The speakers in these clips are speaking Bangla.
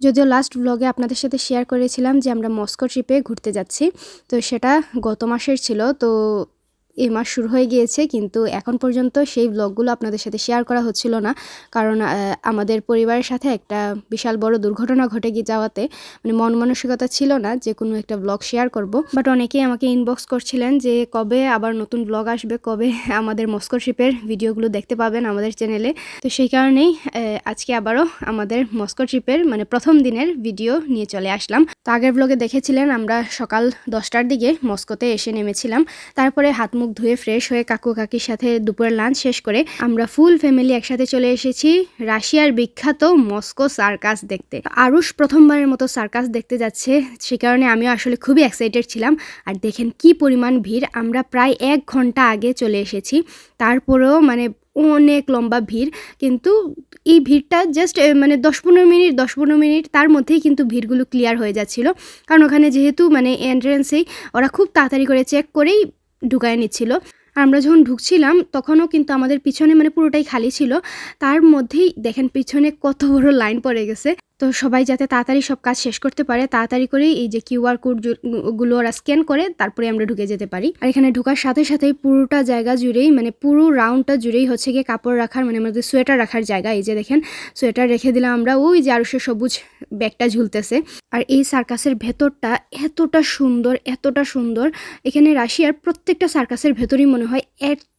যদিও লাস্ট ব্লগে আপনাদের সাথে শেয়ার করেছিলাম যে আমরা মস্কো ট্রিপে ঘুরতে যাচ্ছি। তো সেটা গত মাসের ছিল। তো এই মাস শুরু হয়ে গিয়েছে, কিন্তু এখন পর্যন্ত সেই ব্লগগুলো আপনাদের সাথে শেয়ার করা হচ্ছিল না। কারণ আমাদের পরিবারের সাথে একটা বিশাল বড় দুর্ঘটনা ঘটে গিয়ে যাওয়াতে মানে মন মানসিকতা ছিল না যে কোনো একটা ব্লগ শেয়ার করব। বাট অনেকেই আমাকে ইনবক্স করছিলেন যে, কবে আবার নতুন ব্লগ আসবে? কবে আমাদের মস্কো ট্রিপের ভিডিওগুলো দেখতে পাবেন আমাদের চ্যানেলে তো সেই কারণেই আজকে আবারও আমাদের মস্কো ট্রিপের মানে প্রথম দিনের ভিডিও নিয়ে চলে আসলাম। তো আগের ব্লগে দেখেছিলেন, আমরা সকাল দশটার দিকে মস্কোতে এসে নেমেছিলাম। তারপরে হাত মুখ ধুয়ে ফ্রেশ হয়ে কাকু কাকির সাথে দুপুরের লাঞ্চ শেষ করে আমরা ফুল ফ্যামিলি একসাথে চলে এসেছি রাশিয়ার বিখ্যাত মস্কো সার্কাস দেখতে। আরুষ প্রথমবারের মতো সার্কাস দেখতে যাচ্ছে, সে কারণে আমিও আসলে খুবই এক্সাইটেড ছিলাম। আর দেখেন কি পরিমাণ ভিড়, আমরা প্রায় এক ঘণ্টা আগে চলে এসেছি। তারপরেও মানে অনেক লম্বা ভিড়, কিন্তু এই ভিড়টা জাস্ট মানে দশ পনেরো মিনিট, দশ পনেরো মিনিট তার মধ্যেই কিন্তু ভিড়গুলো ক্লিয়ার হয়ে যাচ্ছিল। কারণ ওখানে যেহেতু মানে এন্ট্রেন্সেই ওরা খুব তাড়াতাড়ি করে চেক করেই ঢুকায় নিচ্ছিল। আমরা যখন ঢুকছিলাম, তখনও কিন্তু আমাদের পিছনে মানে পুরোটাই খালি ছিল। তার মধ্যেই দেখেন পিছনে কত বড় লাইন পড়ে গেছে। তো সবাই যাতে তাড়াতাড়ি সব কাজ শেষ করতে পারে, তাড়াতাড়ি করেই এই যে কিউআর কোডগুলো ওরা স্ক্যান করে, তারপরে আমরা ঢুকে যেতে পারি। আর এখানে ঢোকার সাথে সাথেই পুরোটা জায়গা জুড়েই মানে পুরো রাউন্ডটা জুড়েই হচ্ছে গিয়ে কাপড় রাখার মানে আমাদের সোয়েটার রাখার জায়গা। এই যে দেখেন সোয়েটার রেখে দিলাম আমরা, ওই যে আরও সে সবুজ ব্যাগটা ঝুলতেছে। আর এই সার্কাসের ভেতরটা এতটা সুন্দর এতটা সুন্দর। এখানে রাশিয়ার প্রত্যেকটা সার্কাসের ভেতরই মনে হয়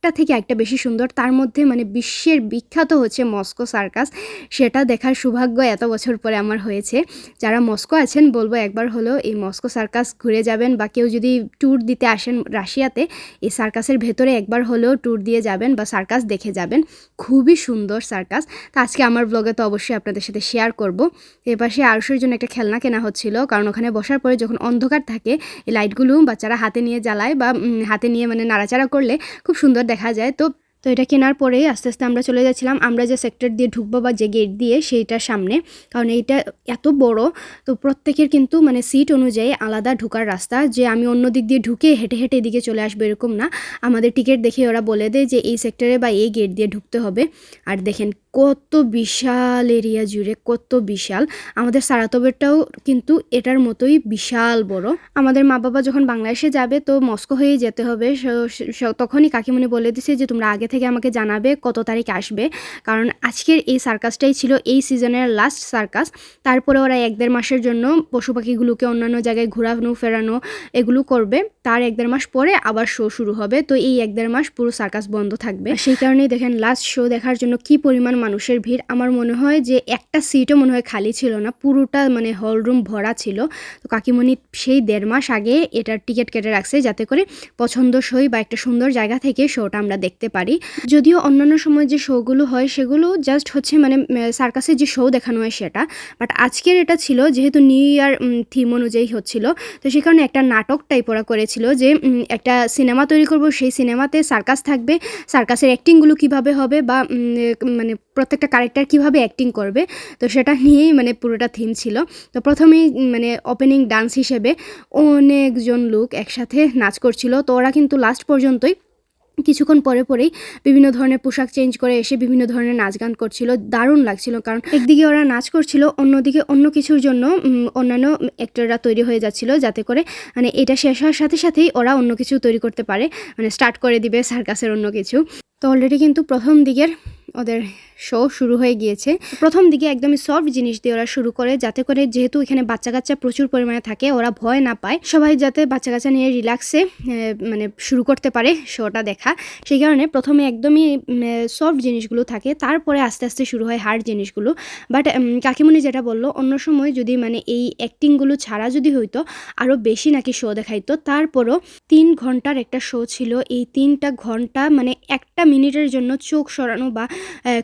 একটা থেকে একটা বেশি সুন্দর। তার মধ্যে মানে বিশ্বের বিখ্যাত হচ্ছে মস্কো সার্কাস। সেটা দেখার সৌভাগ্য এত বছর পরে আমার হয়েছে। যারা মস্কো আছেন, বলব একবার হলো এই মস্কো সার্কাস ঘুরে যাবেন বা কেউ যদি ট্যুর দিতে আসেন রাশিয়াতে, এই সার্কাসের ভেতরে একবার হলেও ট্যুর দিয়ে যাবেন বা সার্কাস দেখে যাবেন। খুবই সুন্দর সার্কাস। তো আজকে আমার ব্লগে তো অবশ্যই আপনাদের সাথে শেয়ার করব। এপাশে আরুষের জন্য একটা খেলনা কেনা হচ্ছিল, কারণ ওখানে বসার পরে যখন অন্ধকার থাকে, এই লাইটগুলো বাচ্চারা হাতে নিয়ে জ্বালায় বা হাতে নিয়ে মানে নাড়াচাড়া করলে খুব সুন্দর দেখা যায়, তো তো এটা কেনার পরেই আস্তে আস্তে আমরা চলে যাচ্ছিলাম। আমরা যে সেক্টর দিয়ে ঢুকবো বা যে গেট দিয়ে সেইটার সামনে। কারণ এইটা এত বড়, তো প্রত্যেকের কিন্তু মানে সিট অনুযায়ী আলাদা ঢোকার রাস্তা। যে আমি অন্য দিক দিয়ে ঢুকে হেঁটে হেঁটে এদিকে চলে আসব এরকম না। আমাদের টিকিট দেখে ওরা বলে দেয় যে এই সেক্টরে বা এই গেট দিয়ে ঢুকতে হবে। আর দেখেন কত বিশাল এরিয়া জুড়ে, কত বিশাল। আমাদের সারাতবেরটাও কিন্তু এটার মতোই বিশাল বড়। আমাদের মা বাবা যখন বাংলাদেশে যাবে তো মস্কো হয়ে যেতে হবে। তখনই কাকিমণি বলে দিছে যে, তোমরা আগে থেকে আমাকে জানাবে কত তারিখ আসবে। কারণ আজকের এই সার্কাসটাই ছিল এই সিজনের লাস্ট সার্কাস। তারপরে ওরা এক দেড় মাসের জন্য পশু পাখিগুলোকে অন্যান্য জায়গায় ঘোরানো, ফেরানো এগুলো করবে। তার এক দেড় মাস পরে আবার শো শুরু হবে। তো এই এক দেড় মাস পুরো সার্কাস বন্ধ থাকবে। সেই কারণেই দেখেন, লাস্ট শো দেখার জন্য কি পরিমাণ মানুষের ভিড়। আমার মনে হয় যে একটা সিটও মনে হয় খালি ছিল না, পুরোটা মানে হল রুম ভরা ছিল। তো কাকিমণি সেই দেড় মাস আগে এটার টিকিট কেটে রাখছে যাতে করে পছন্দসই বা একটা সুন্দর জায়গা থেকে শোটা আমরা দেখতে পারি। যদিও অন্যান্য সময় যে শোগুলো হয় সেগুলো জাস্ট হচ্ছে মানে সার্কাসের যে শো দেখানো হয় সেটা। বাট আজকের এটা ছিল যেহেতু নিউ ইয়ার থিম অনুযায়ী হচ্ছিল, তো সে কারণে একটা নাটক টাইপ ওরা করেছিল যে একটা সিনেমা তৈরি করব, সেই সিনেমাতে সার্কাস থাকবে। সার্কাসের অ্যাক্টিংগুলো কীভাবে হবে বা মানে প্রত্যেকটা ক্যারেক্টার কীভাবে অ্যাক্টিং করবে, তো সেটা নিয়েই মানে পুরোটা থিম ছিল। তো প্রথমেই মানে ওপেনিং ডান্স হিসেবে অনেকজন লোক একসাথে নাচ করছিল। তো ওরা কিন্তু লাস্ট পর্যন্তই কিছুক্ষণ পরে পরেই বিভিন্ন ধরনের পোশাক চেঞ্জ করে এসে বিভিন্ন ধরনের নাচ গান করছিল। দারুণ লাগছিল কারণ একদিকে ওরা নাচ করছিল, অন্যদিকে অন্য কিছুর জন্য অন্যান্য অ্যাক্টররা তৈরি হয়ে যাচ্ছিল যাতে করে মানে এটা শেষ হওয়ার সাথে সাথেই ওরা অন্য কিছু তৈরি করতে পারে। মানে স্টার্ট করে দিবে সার্কাসের অন্য কিছু। তো অলরেডি কিন্তু প্রথম দিকের ওদের শো শুরু হয়ে গিয়েছে। প্রথম দিকে একদমই সফট জিনিস দিয়ে ওরা শুরু করে, যাতে করে যেহেতু এখানে বাচ্চা কাচ্চা প্রচুর পরিমাণে থাকে, ওরা ভয় না পায়। সবাই যাতে বাচ্চা কাচ্চা নিয়ে রিল্যাক্সে মানে শুরু করতে পারে শোটা দেখা। সেই কারণে প্রথমে একদমই সফট জিনিসগুলো থাকে, তারপরে আস্তে আস্তে শুরু হয় হার্ড জিনিসগুলো। বাট কাকিমণি যেটা বলল, অন্য সময় যদি মানে এই অ্যাক্টিংগুলো ছাড়া যদি হইতো আরও বেশি নাকি শো দেখাইতো, তারপরও তিন ঘণ্টার একটা শো ছিল। এই তিনটা ঘণ্টা মানে একটা মিনিটের জন্য চোখ সরানো বা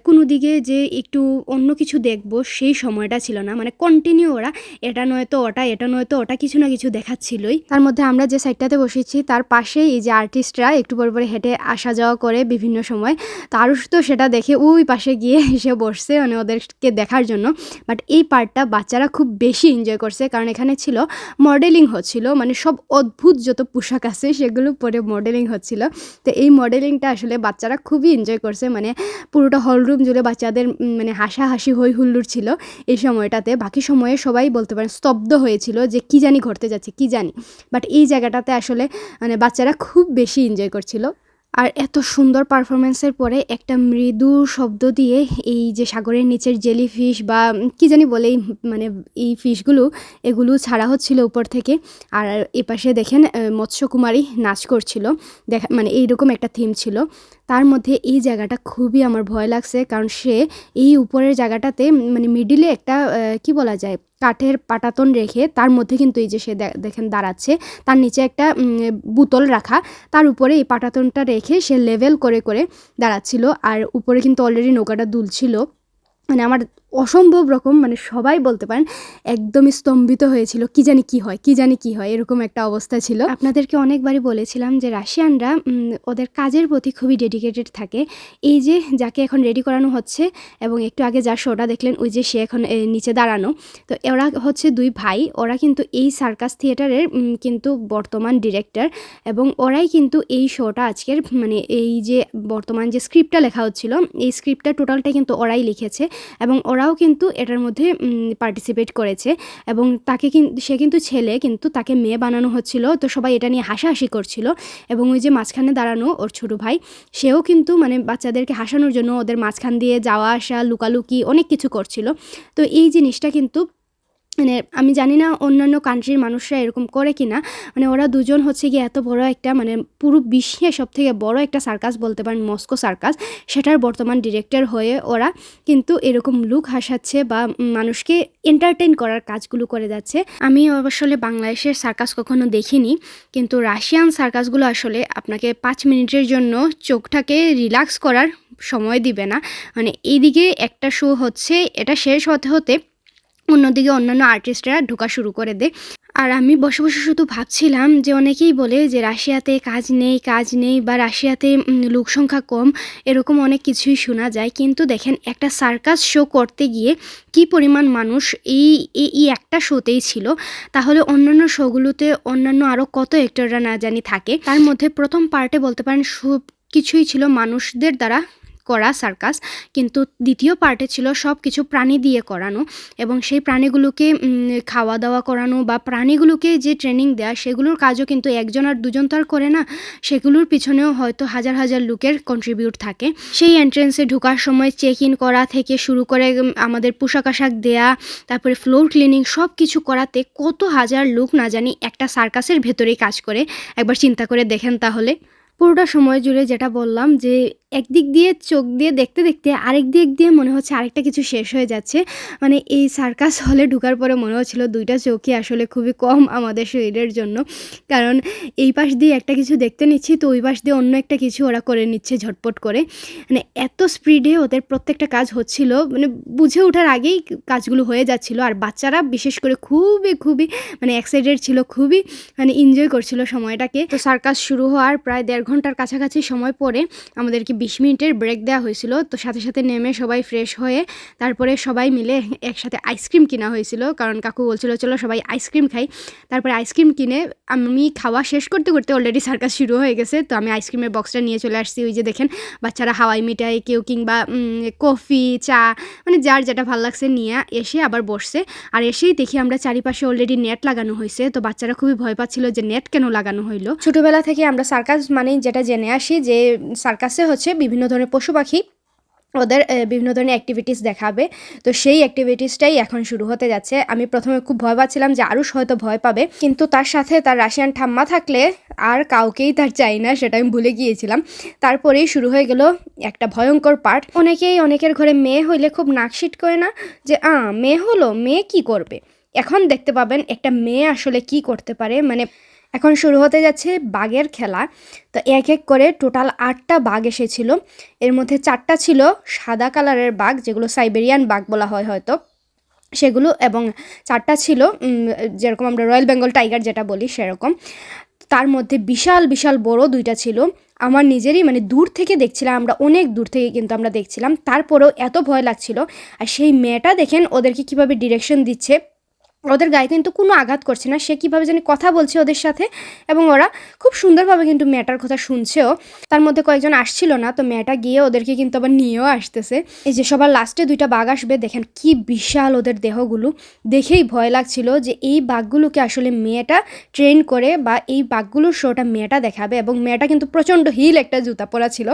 কোনো দিকে যে একটু অন্য কিছু দেখব, সেই সময়টা ছিল না। মানে কন্টিনিউ ওরা, এটা নয়তো ওটা, এটা নয়তো ওটা কিছু না কিছু দেখাচ্ছিলই। তার মধ্যে আমরা যে সাইডটাতে বসেছি, তার পাশেই এই যে আর্টিস্টরা একটু পরে পরে হেঁটে আসা যাওয়া করে বিভিন্ন সময় তো আরুষ তো সেটা দেখে ওই পাশে গিয়ে এসে বসছে মানে ওদেরকে দেখার জন্য। বাট এই পার্টটা বাচ্চারা খুব বেশি এনজয় করছে, কারণ এখানে ছিল মডেলিং হচ্ছিল মানে সব অদ্ভুত যত পোশাক আছে সেগুলো পরে মডেলিং হচ্ছিল। তো এই মডেলিংটা আসলে বাচ্চারা খুবই এনজয় করছে মানে পুরো পুরোটা হলরুম জুড়ে বাচ্চাদের মানে হাসাহাসি হই হুল্লুর ছিল এই সময়টাতে। বাকি সময়ে সবাই বলতে পারেন স্তব্ধ হয়েছিল যে কি জানি ঘটতে যাচ্ছে, কি জানি। বাট এই জায়গাটাতে আসলে মানে বাচ্চারা খুব বেশি এনজয় করছিল। আর এত সুন্দর পারফরমেন্সের পরে একটা মৃদু শব্দ দিয়ে এই যে সাগরের নিচের জেলি ফিশ বা কি জানি বলে মানে এই ফিশগুলো এগুলো ছাড়া হচ্ছিল উপর থেকে। আর এপাশে দেখেন মৎস্যকুমারী নাচ করছিল। দেখা মানে এইরকম একটা থিম ছিল। তার মধ্যে এই জায়গাটা খুবই আমার ভয় লাগছে, কারণ সে এই উপরের জায়গাটাতে মানে মিডিলে একটা কি বলা যায়, কাঠের পাটাতন রেখে তার মধ্যে কিন্তু এই যে সে দেখেন দাঁড়াচ্ছে, তার নিচে একটা বোতল রাখা, তার উপরে এই পাটাতনটা রেখে সে লেভেল করে করে দাঁড়াচ্ছিল, আর উপরে কিন্তু অলরেডি নৌকাটা দুলছিল। মানে আমার অসম্ভব রকম মানে সবাই বলতে পারেন, একদমই স্তম্ভিত হয়েছিল, কি জানি কি হয়, কি জানি কি হয়, এরকম একটা অবস্থা ছিল। আপনাদেরকে অনেকবারই বলেছিলাম যে রাশিয়ানরা ওদের কাজের প্রতি খুবই ডেডিকেটেড থাকে। এই যে যাকে এখন রেডি করানো হচ্ছে, এবং একটু আগে যার শোটা দেখলেন, ওই যে সে এখন নিচে দাঁড়ানো। তো ওরা হচ্ছে দুই ভাই, ওরা কিন্তু এই সার্কাস থিয়েটারের কিন্তু বর্তমান ডিরেক্টর এবং ওরাই কিন্তু এই শোটা আজকের মানে এই যে বর্তমান যে স্ক্রিপ্টটা লেখা হচ্ছিল, এই স্ক্রিপ্টটা টোটালটা কিন্তু ওরাই লিখেছে। এবং ওরাও কিন্তু এটার মধ্যে পার্টিসিপেট করেছে। এবং তাকে কিন্তু সে কিন্তু ছেলে, কিন্তু তাকে মেয়ে বানানো হচ্ছিল। তো সবাই এটা নিয়ে হাসাহাসি করছিল। এবং ওই যে মাঝখানে দাঁড়ানো ওর ছোট ভাই, সেও কিন্তু মানে বাচ্চাদেরকে হাসানোর জন্য ওদের মাঝখান দিয়ে যাওয়া আসা লুকালুকি অনেক কিছু করছিল। তো এই জিনিসটা কিন্তু মানে আমি জানি না অন্যান্য কান্ট্রির মানুষরা এরকম করে কি না মানে ওরা দুজন হচ্ছে গিয়ে এত বড় একটা মানে পুরো বিশ্বে সব থেকে বড় একটা সার্কাস বলতে পারেন মস্কো সার্কাস সেটার বর্তমান ডিরেক্টর হয়ে ওরা কিন্তু এরকম লুক হাসাচ্ছে বা মানুষকে এন্টারটেইন করার কাজগুলো করে যাচ্ছে। আমি আসলে বাংলাদেশের সার্কাস কখনো দেখিনি, কিন্তু রাশিয়ান সার্কাসগুলো আসলে আপনাকে পাঁচ মিনিটের জন্য চোখটাকে রিল্যাক্স করার সময় দিবে না। মানে এইদিকে একটা শো হচ্ছে, এটা শেষ হতে হতে অন্যদিকে অন্যান্য আর্টিস্টরা ঢোকা শুরু করে দেয়। আর আমি বসে বসে শুধু ভাবছিলাম যে অনেকেই বলে যে রাশিয়াতে কাজ নেই কাজ নেই বা রাশিয়াতে লোক সংখ্যা কম, এরকম অনেক কিছুই শোনা যায়। কিন্তু দেখেন, একটা সার্কাস শো করতে গিয়ে কি পরিমাণ মানুষ এই এই একটা শোতেই ছিল। তাহলে অন্যান্য শোগুলোতে অন্যান্য আরও কত অ্যাক্টররা না জানি থাকে। তার মধ্যে প্রথম পার্টে বলতে পারেন সব কিছুই ছিল মানুষদের দ্বারা করা সার্কাস। কিন্তু দ্বিতীয় পার্টে ছিল সব কিছু প্রাণী দিয়ে করানো এবং সেই প্রাণীগুলোকে খাওয়া দাওয়া করানো বা প্রাণীগুলোকে যে ট্রেনিং দেওয়া সেগুলোর কাজও কিন্তু একজন আর দুজন তো আর করে না। সেগুলোর পিছনেও হয়তো হাজার হাজার লোকের কন্ট্রিবিউট থাকে। সেই এন্ট্রেন্সে ঢোকার সময় চেক ইন করা থেকে শুরু করে আমাদের পোশাক আশাক দেয়া, তারপরে ফ্লোর ক্লিনিং সব কিছু করাতে কত হাজার লোক না জানি একটা সার্কাসের ভেতরেই কাজ করে। একবার চিন্তা করে দেখেন তাহলে। পুরোটা সময় জুড়ে যেটা বললাম যে একদিক দিয়ে চোখ দিয়ে দেখতে দেখতে আরেক দিক দিয়ে মনে হচ্ছে আরেকটা কিছু শেষ হয়ে যাচ্ছে। মানে এই সার্কাস হলে ঢুকার পরে মনে হচ্ছিল দুইটা চোখই আসলে খুবই কম আমাদের শরীরের জন্য। কারণ এই পাশ দিয়ে একটা কিছু দেখতে নিচ্ছি, তো ওই পাশ দিয়ে অন্য একটা কিছু ওরা করে নিচ্ছে ঝটপট করে। মানে এত স্পিডে ওদের প্রত্যেকটা কাজ হচ্ছিল মানে বুঝে ওঠার আগেই কাজগুলো হয়ে যাচ্ছিল। আর বাচ্চারা বিশেষ করে খুবই খুবই মানে এক্সাইটেড ছিল, খুবই মানে এনজয় করছিল সময়টাকে। তো সার্কাস শুরু হওয়ার প্রায় দেড় ঘণ্টার কাছাকাছি সময় পরে আমাদেরকে বিশ মিনিটের ব্রেক দেওয়া হয়েছিল। তো সাথে সাথে নেমে সবাই ফ্রেশ হয়ে তারপরে সবাই মিলে একসাথে আইসক্রিম কিনা হয়েছিল। কারণ কাকু বলছিল, চলো সবাই আইসক্রিম খাই। তারপরে আইসক্রিম কিনে আমি খাওয়া শেষ করতে করতে অলরেডি সার্কাস শুরু হয়ে গেছে। তো আমি আইসক্রিমের বক্সটা নিয়ে চলে আসছি। ওই যে দেখেন, বাচ্চারা হাওয়াই মিঠাই, কেউ কিংবা কফি, চা মানে যার যেটা ভালো লাগছে নিয়ে এসে আবার বসছে। আর এসেই দেখি আমরা চারিপাশে অলরেডি নেট লাগানো হয়েছে। তো বাচ্চারা খুবই ভয় পাচ্ছিল যে নেট কেন লাগানো হইল। ছোটবেলা থেকে আমরা সার্কাস মানে যেটা জেনে আসি যে সার্কাসে হচ্ছে বিভিন্ন ধরনের পশু পাখি ওদের বিভিন্ন ধরনের অ্যাক্টিভিটিস দেখাবে। তো সেই অ্যাক্টিভিটিসটাই এখন শুরু হতে যাচ্ছে। আমি প্রথমে খুব ভয় পাচ্ছিলাম যে আরুষ হয়তো ভয় পাবে, কিন্তু তার সাথে তার রাশিয়ান ঠাম্মা থাকলে আর কাউকেই তার চাই না, সেটা আমি ভুলে গিয়েছিলাম। তারপরেই শুরু হয়ে গেল একটা ভয়ঙ্কর পার্ট অনেকেই অনেকের ঘরে মেয়ে হইলে খুব নাকশিট করে না যে, আ, মেয়ে হলো, মেয়ে কি করবে? এখন দেখতে পাবেন একটা মেয়ে আসলে কি করতে পারে। মানে এখন শুরু হতে যাচ্ছে বাঘের খেলা। তো এক এক করে টোটাল আটটা বাঘ এসেছিল। এর মধ্যে চারটা ছিল সাদা কালারের বাঘ, যেগুলো সাইবেরিয়ান বাঘ বলা হয় হয়তো। সেগুলো এবং চারটা ছিল যেরকম আমরা রয়্যাল বেঙ্গল টাইগার যেটা বলি সেরকম। তার মধ্যে বিশাল বিশাল বড় দুইটা ছিল। আমার নিজেরই মানে দূর থেকে দেখছিলাম, আমরা অনেক দূর থেকে কিন্তু আমরা দেখছিলাম। তারপরেও এত ভয় লাগছিল। আর সেই মেয়েটা দেখেন ওদেরকে কীভাবে ডিরেকশন দিচ্ছে। ওদের গায়ে কিন্তু কোনো আঘাত করছে না। সে কীভাবে জানি কথা বলছে ওদের সাথে এবং ওরা খুব সুন্দরভাবে কিন্তু মেয়েটার কথা শুনছেও। তার মধ্যে কয়েকজন আসছিল না, তো মেয়েটা গিয়ে ওদেরকে কিন্তু আবার নিয়েও আসতেছে। এই যে সবার লাস্টে দুইটা বাঘ আসবে, দেখেন কি বিশাল ওদের দেহগুলো। দেখেই ভয় লাগছিল যে এই বাঘগুলোকে আসলে মেয়েটা ট্রেন করে বা এই বাঘগুলোর শোটা মেয়েটা দেখাবে এবং মেয়েটা কিন্তু প্রচণ্ড হিল একটা জুতা পরা ছিল।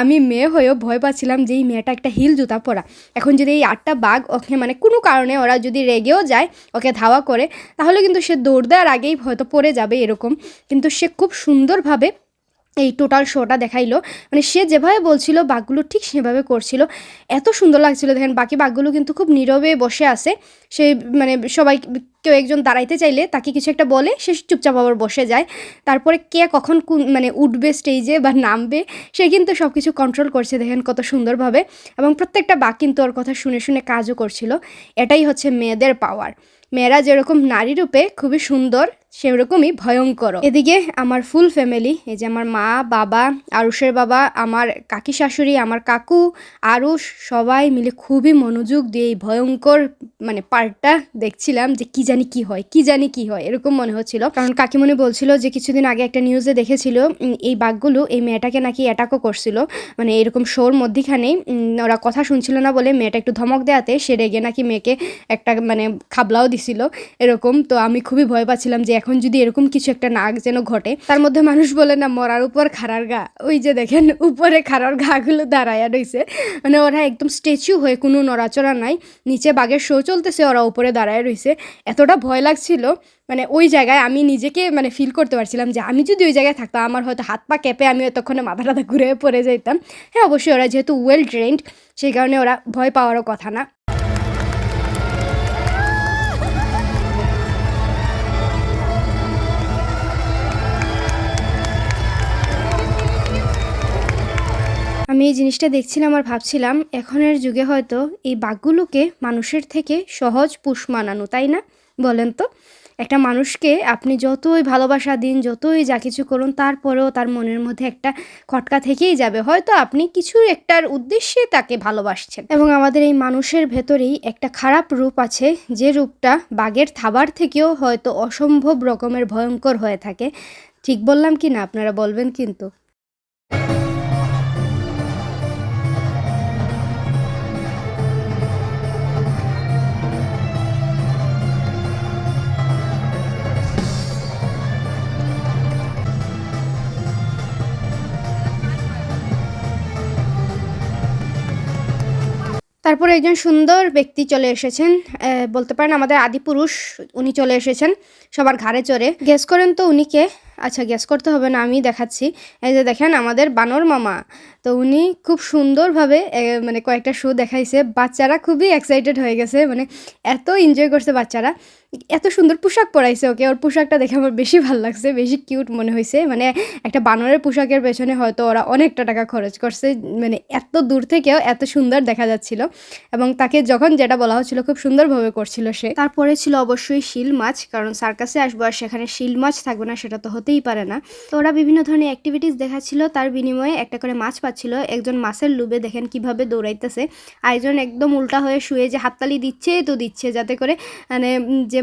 আমি মেয়ে হয়েও ভয় পাচ্ছিলাম যে এই মেয়েটা একটা হিল জুতা পরা। এখন যদি এই আটটা বাঘ ওকে মানে কোনো কারণে ওরা যদি রেগেও যায়, ওকে ধাওয়া করে, তাহলে কিন্তু সে দৌড় দেওয়ার আগেই হয়তো পড়ে যাবে এরকম। কিন্তু সে খুব সুন্দরভাবে এই টোটাল শোটা দেখাইলো। মানে সে যেভাবে বলছিল, বাঘগুলো ঠিক সেভাবে করছিল। এত সুন্দর লাগছিল, দেখেন বাকি বাঘগুলো কিন্তু খুব নীরবে বসে আছে। সে মানে সবাই কেউ একজন দাঁড়াইতে চাইলে তাকে কিছু একটা বলে, সে চুপচাপ আবার বসে যায়। তারপরে কে কখন মানে উঠবে স্টেজে বা নামবে, সে কিন্তু সব কিছু কন্ট্রোল করছে, দেখেন কত সুন্দরভাবে। এবং প্রত্যেকটা বাঘ কিন্তু ওর কথা শুনে শুনে কাজও করছিল। এটাই হচ্ছে মেয়েদের পাওয়ার মেয়েরা যেরকম নারী রূপে খুবই সুন্দর সেরকমই ভয়ঙ্কর এদিকে আমার ফুল ফ্যামিলি এই যে আমার মা, বাবা, আরুষের বাবা, আমার কাকি শাশুড়ি, আমার কাকু, আরুষ, সবাই মিলে খুবই মনোযোগ দিয়ে এই ভয়ঙ্কর মানে পার্টটা দেখছিলাম যে কি জানি কি হয়, কি জানি কি হয়, এরকম মনে হচ্ছিল। কারণ কাকিমণি বলছিল যে কিছুদিন আগে একটা নিউজে দেখেছিল এই বাঘগুলো এই মেয়েটাকে নাকি অ্যাটাকও করছিল। মানে এরকম শোর মধ্যিখানে ওরা কথা শুনছিল না বলে মেয়েটা একটু ধমক দেয়াতে সে রেগে নাকি মেয়েকে একটা মানে খাবলাও দিছিল, এরকম। তো আমি খুবই ভয় পাচ্ছিলাম যে এখন যদি এরকম কিছু একটা নাক যেন ঘটে, তার মধ্যে মানুষ বলে, না, মরার উপর খাড়ার গা। ওই যে দেখেন, উপরে খাড়ার গাগুলো দাঁড়াইয়া রইছে। মানে ওরা একদম স্ট্যাচু হয়ে কোনো নড়াচড়া নাই, নিচে বাঘের শো চলতেছে, ওরা উপরে দাঁড়ায় রইছে। এতটা ভয় লাগছিল মানে ওই জায়গায় আমি নিজেকে মানে ফিল করতে পারছিলাম যে আমি যদি ওই জায়গায় থাকতাম, আমার হয়তো হাত পা কেঁপে আমি তখন মাথা টাথা ঘুরে পড়ে যেতাম হ্যাঁ অবশ্যই ওরা যেহেতু ওয়েল ট্রেন্ড সেই কারণে ওরা ভয় পাওয়ারও কথা না। আমি এই জিনিসটা দেখছিলাম আর ভাবছিলাম, এখনের যুগে হয়তো এই বাঘগুলোকে মানুষের থেকে সহজ পুষ মানানো, তাই না? বলেন তো, একটা মানুষকে আপনি যতই ভালোবাসা দিন, যতই যা কিছু করুন, তারপরেও তার মনের মধ্যে একটা খটকা থেকেই যাবে। হয়তো আপনি কিছু একটার উদ্দেশ্যে তাকে ভালোবাসছেন। এবং আমাদের এই মানুষের ভেতরেই একটা খারাপ রূপ আছে, যে রূপটা বাঘের থাবার থেকেও হয়তো অসম্ভব রকমের ভয়ঙ্কর হয়ে থাকে। ঠিক বললাম কি না? আপনারা বলবেন কিন্তু। তারপরে একজন সুন্দর ব্যক্তি চলে এসেছেন বলতে পারেন আমাদের আদিপুরুষ উনি চলে এসেছেন, সবার ঘাড়ে চড়ে। গেস করেন তো উনিকে। আচ্ছা গ্যাস করতে হবে না, আমি দেখাচ্ছি। এই যে দেখেন আমাদের বানর মামা। তো উনি খুব সুন্দরভাবে মানে কয়েকটা শো দেখাইছে। বাচ্চারা খুবই এক্সাইটেড হয়ে গেছে মানে এত এনজয় করছে বাচ্চারা। এত সুন্দর পোশাক পরাইছে, ওকে? ওর পোশাকটা দেখে আমার বেশি ভালো লাগছে, বেশি কিউট মনে হয়েছে মানে একটা বানরের পোশাকের পেছনে হয়তো ওরা অনেকটা টাকা খরচ করছে মানে এত দূর থেকেও এত সুন্দর দেখা যাচ্ছিল। এবং তাকে যখন যেটা বলা হচ্ছিল, খুব সুন্দরভাবে করছিল সে। তারপরে ছিল অবশ্যই শিল মাছ, কারণ সার্কাসে আসব আর সেখানে শিল মাছ থাকবে না, সেটা তো হতেই পারে না। তো ওরা বিভিন্ন ধরনের অ্যাক্টিভিটিস দেখাচ্ছিল, তার বিনিময়ে একটা করে মাছ পাচ্ছিল। একজন মাছের লুবে দেখেন কীভাবে দৌড়াইতেছে। আরেকজন একদম উল্টা হয়ে শুয়ে যে হাততালি দিচ্ছে, তো দিচ্ছে, যাতে করে মানে যে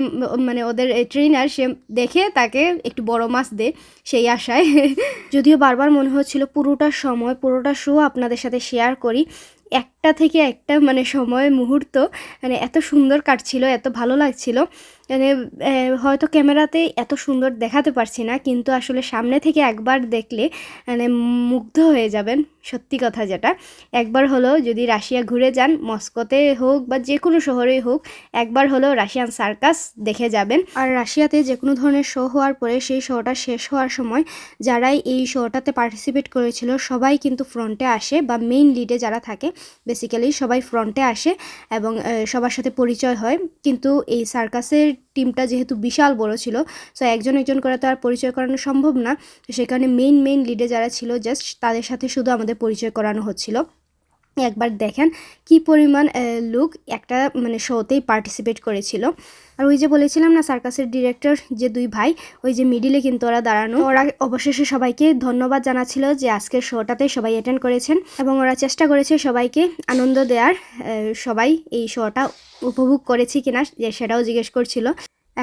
মানে ওদের ট্রেনার সে দেখে তাকে একটু বড় মাছ দে সেই আশায়। যদিও বারবার মনে হচ্ছিল পুরোটা সময়, পুরোটা শো আপনাদের সাথে শেয়ার করি। একটা থেকে একটা মানে সময়, মুহূর্ত মানে এত সুন্দর কাটছিল, এত ভালো লাগছিল। মানে হয়তো ক্যামেরাতে এত সুন্দর দেখাতে পারছি না, কিন্তু আসলে সামনে থেকে একবার দেখলে মানে মুগ্ধ হয়ে যাবেন, সত্যি কথা যেটা। একবার হলো যদি রাশিয়া ঘুরে যান, মস্কোতে হোক বা যে কোনো শহরেই হোক, একবার হলো রাশিয়ান সার্কাস দেখে যাবেন। আর রাশিয়াতে যে কোনো ধরনের শো হওয়ার পরে সেই শোটা শেষ হওয়ার সময় যারাই এই শোটাতে পার্টিসিপেট করেছিল, সবাই কিন্তু ফ্রন্টে আসে বা মেইন লিডে যারা থাকে বেসিক্যালি সবাই ফ্রন্টে আসে এবং সবার সাথে পরিচয় হয়। কিন্তু এই সার্কাসের টিমটা যেহেতু বিশাল বড় ছিল সো একজন একজন করে তো আর পরিচয় করানো সম্ভব না। সেখানে মেইন মেইন লিডে যারা ছিল জাস্ট তাদের সাথে শুধু আমাদের পরিচয় করানো হচ্ছিল। একবার দেখেন কি পরিমাণ লোক একটা মানে শোতেই পার্টিসিপেট করেছিল। আর ওই যে বলেছিলাম না, সার্কাসের ডিরেক্টর যে দুই ভাই, ওই যে মিডিলে কিন্তু ওরা দাঁড়ানো। ওরা অবশেষে সবাইকে ধন্যবাদ জানাচ্ছিল যে আজকের শোটাতে সবাই অ্যাটেন্ড করেছেন এবং ওরা চেষ্টা করেছে সবাইকে আনন্দ দেওয়ার সবাই এই শোটা উপভোগ করেছি কিনা যে সেটাও জিজ্ঞেস করছিল।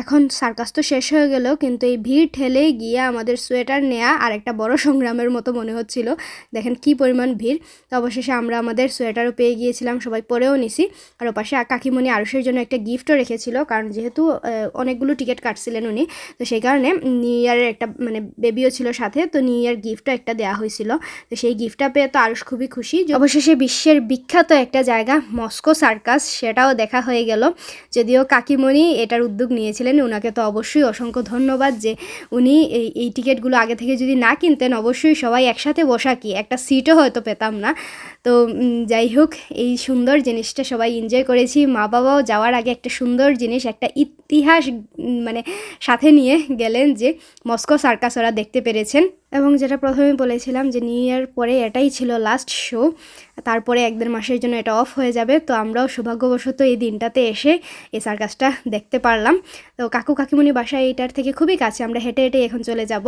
এখন সার্কাস তো শেষ হয়ে গেল, কিন্তু এই ভিড় ঠেলে গিয়ে আমাদের সোয়েটার নেওয়া আর একটা বড় সংগ্রামের মতো মনে হচ্ছিল। দেখেন কি পরিমাণ ভিড়। তো অবশেষে আমরা আমাদের সোয়েটারও পেয়ে গিয়েছিলাম, সবাই পরেও নিছি। আর ওপাশে কাকিমণি আরুষের জন্য একটা গিফটও রেখেছিল, কারণ যেহেতু অনেকগুলো টিকিট কাটছিলেন উনি। তো সেই কারণে নিউ ইয়ারের একটা মানে বেবিও ছিল সাথে, তো নিউ ইয়ার গিফটও একটা দেওয়া হয়েছিল। তো সেই গিফটটা পেয়ে তো আরুষ খুবই খুশি। অবশেষে বিশ্বের বিখ্যাত একটা জায়গা, মস্কো সার্কাস, সেটাও দেখা হয়ে গেল। যদিও কাকিমণি এটার উদ্যোগ নিয়েছিলেন ওনাকে তো অবশ্যই অসংখ্য ধন্যবাদ যে উনি এই এই টিকিটগুলো আগে থেকে যদি না কিনতেন, অবশ্যই সবাই একসাথে বসা কি? একটা সিটও হয়তো পেতাম না। তো যাই হোক, এই সুন্দর জিনিসটা সবাই এনজয় করেছি। মা বাবাও যাওয়ার আগে একটা সুন্দর জিনিস, একটা ইতিহাস মানে সাথে নিয়ে গেলেন যে মস্কো সার্কাস ওরা দেখতে পেরেছেন। এবং যেটা প্রথমে বলেছিলাম যে নিউ ইয়ার পরে এটাই ছিল লাস্ট শো তারপরে এক দেড় মাসের জন্য এটা অফ হয়ে যাবে। তো আমরাও সৌভাগ্যবশত এই দিনটাতে এসে এই সার্কাসটা দেখতে পারলাম। তো কাকু কাকিমণি বাসা এটার থেকে খুবই কাছে, আমরা হেঁটে হেঁটে এখন চলে যাব।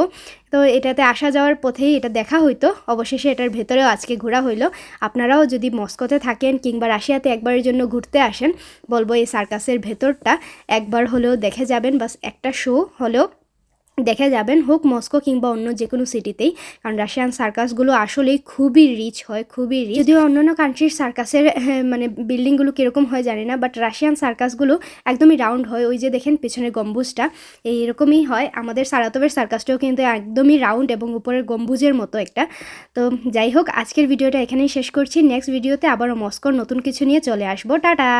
তো এটাতে আসা যাওয়ার পথেই এটা দেখা হইতো, অবশেষে এটার ভেতরেও আজকে ঘোরা হইল। আপনারাও যদি মস্কোতে থাকেন কিংবা রাশিয়াতে একবারের জন্য ঘুরতে আসেন, বলব এই সার্কাসের ভেতরটা একবার হলেও দেখে যাবেন বাস একটা শো হলেও দেখে যাবেন হোক মস্কো কিংবা অন্য যে কোনো সিটিতেই কারণ রাশিয়ান সার্কাসগুলো আসলেই খুবই রিচ হয় খুবই রিচ যদিও অন্যান্য কান্ট্রির সার্কাসের হ্যাঁ, মানে বিল্ডিংগুলো কীরকম হয় জানি না বাট রাশিয়ান সার্কাসগুলো একদমই রাউন্ড হয়। ওই যে দেখেন পেছনের গম্বুজটা এইরকমই হয়। আমাদের সারাতবের সার্কাসটাও কিন্তু একদমই রাউন্ড এবং উপরের গম্বুজের মতো একটা। তো যাই হোক আজকের ভিডিওটা এখানেই শেষ করছি। নেক্সট ভিডিওতে আবারও মস্কোর নতুন কিছু নিয়ে চলে আসব। টাটা!